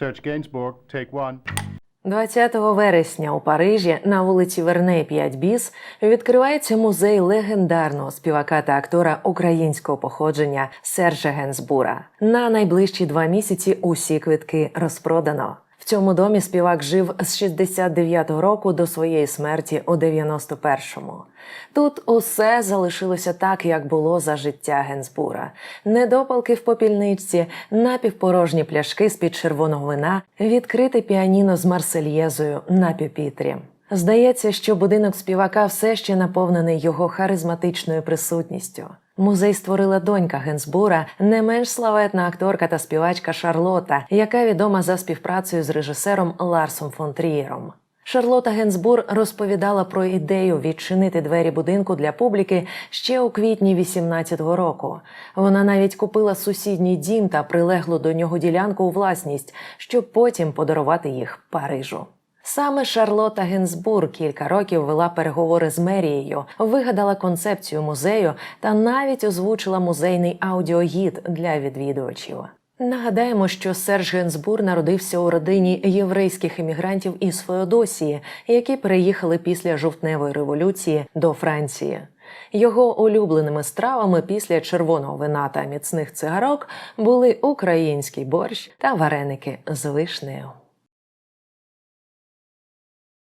Serge Gainsbourg, take one. 20 вересня у Парижі на вулиці Верней 5 Біс відкривається музей легендарного співака та актора українського походження Сержа Генсбура. На найближчі два місяці усі квитки розпродано. Цьому домі співак жив з 69-го року до своєї смерті у 91-му. Тут усе залишилося так, як було за життя Генсбура. Недопалки в попільничці, напівпорожні пляшки з-під червоного вина, відкрите піаніно з марсельєзою на пюпітрі. Здається, що будинок співака все ще наповнений його харизматичною присутністю. Музей створила донька Генсбура, не менш славетна акторка та співачка Шарлота, яка відома за співпрацею з режисером Ларсом фон Трієром. Шарлота Генсбур розповідала про ідею відчинити двері будинку для публіки ще у квітні 18-го року. Вона навіть купила сусідній дім та прилеглу до нього ділянку у власність, щоб потім подарувати їх Парижу. Саме Шарлота Генсбур кілька років вела переговори з мерією, вигадала концепцію музею та навіть озвучила музейний аудіогід для відвідувачів. Нагадаємо, що Серж Генсбур народився у родині єврейських емігрантів із Феодосії, які переїхали після жовтневої революції до Франції. Його улюбленими стравами після червоного вина та міцних цигарок були український борщ та вареники з вишнею.